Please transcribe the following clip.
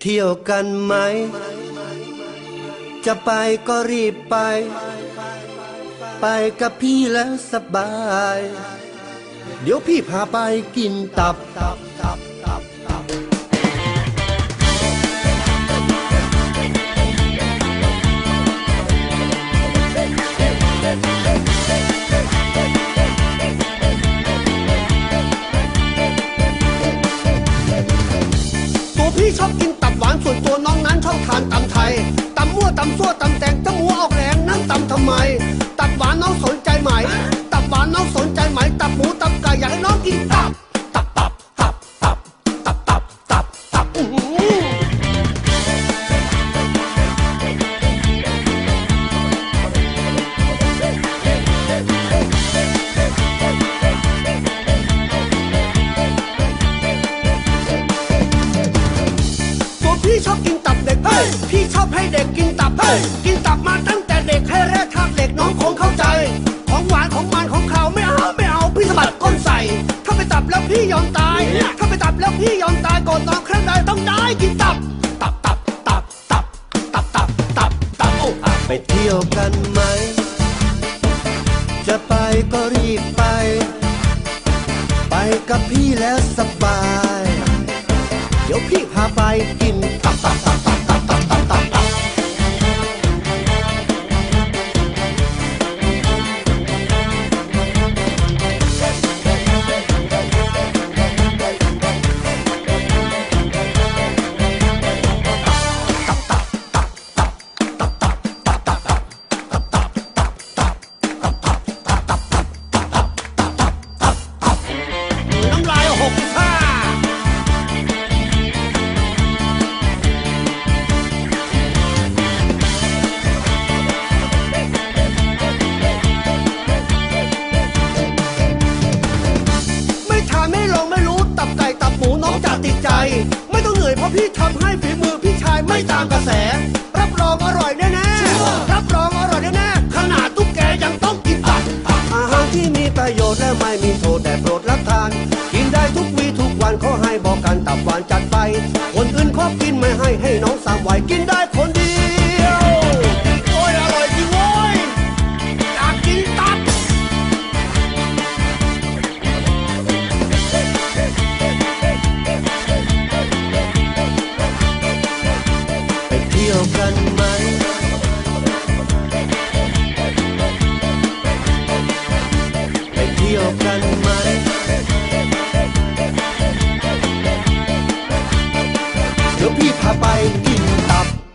เที่ยวกันไหม จะไปก็รีบไป ไปกับพี่แล้วสบาย เดี๋ยวพี่พาไปกินตับตับตับ พี่ชอบกินตับหวานส่วนตัวน้องนั้นชอบทานตำไทยตำมั่วตำซั่วตำแตงตำหัวออกแรงนั่งตำทำไม ตับหวานน้องสนใจไหม ตับหวานน้องสนใจไหม ตับหมูตับไก่อยากให้น้องกิน พี่ชอบกินตับเด็กเฮ้ยพี่ชอบให้เด็กกินตับเฮ้ยกินตับมาตั้งแต่เด็กให้แรกทางเด็กน้องคงเข้าใจ ของหวานของมันของเขาไม่เอาไม่เอาพี่สะบัดก้นใส่ ถ้าไปตับแล้วพี่ยอมตาย ถ้าไปตับแล้วพี่ยอมตายก่อนน้องครั้งใดต้องได้กินตับ ตับตับตับตับตับตับตับตับโอ้ไปเที่ยวกันไหม จะไปก็รีบไป ไปกับพี่แล้วสบาย pa, pa. ราะพี่ทำให้ฝีมือพี่ชายไม่ตามกระแส รับรองอร่อยแน่ๆรับรองอร่อยแน่ๆขนาดตุ๊กแกยังต้องกินตับอาหารที่มีประโยชน์และไม่มีโทษแต่โปรดรับทาน กินได้ทุกวีทุกวันขอให้บอกกันตับหวานจัดไป คนอื่นขอกินไม่ให้ให้น้องสามวัย making up.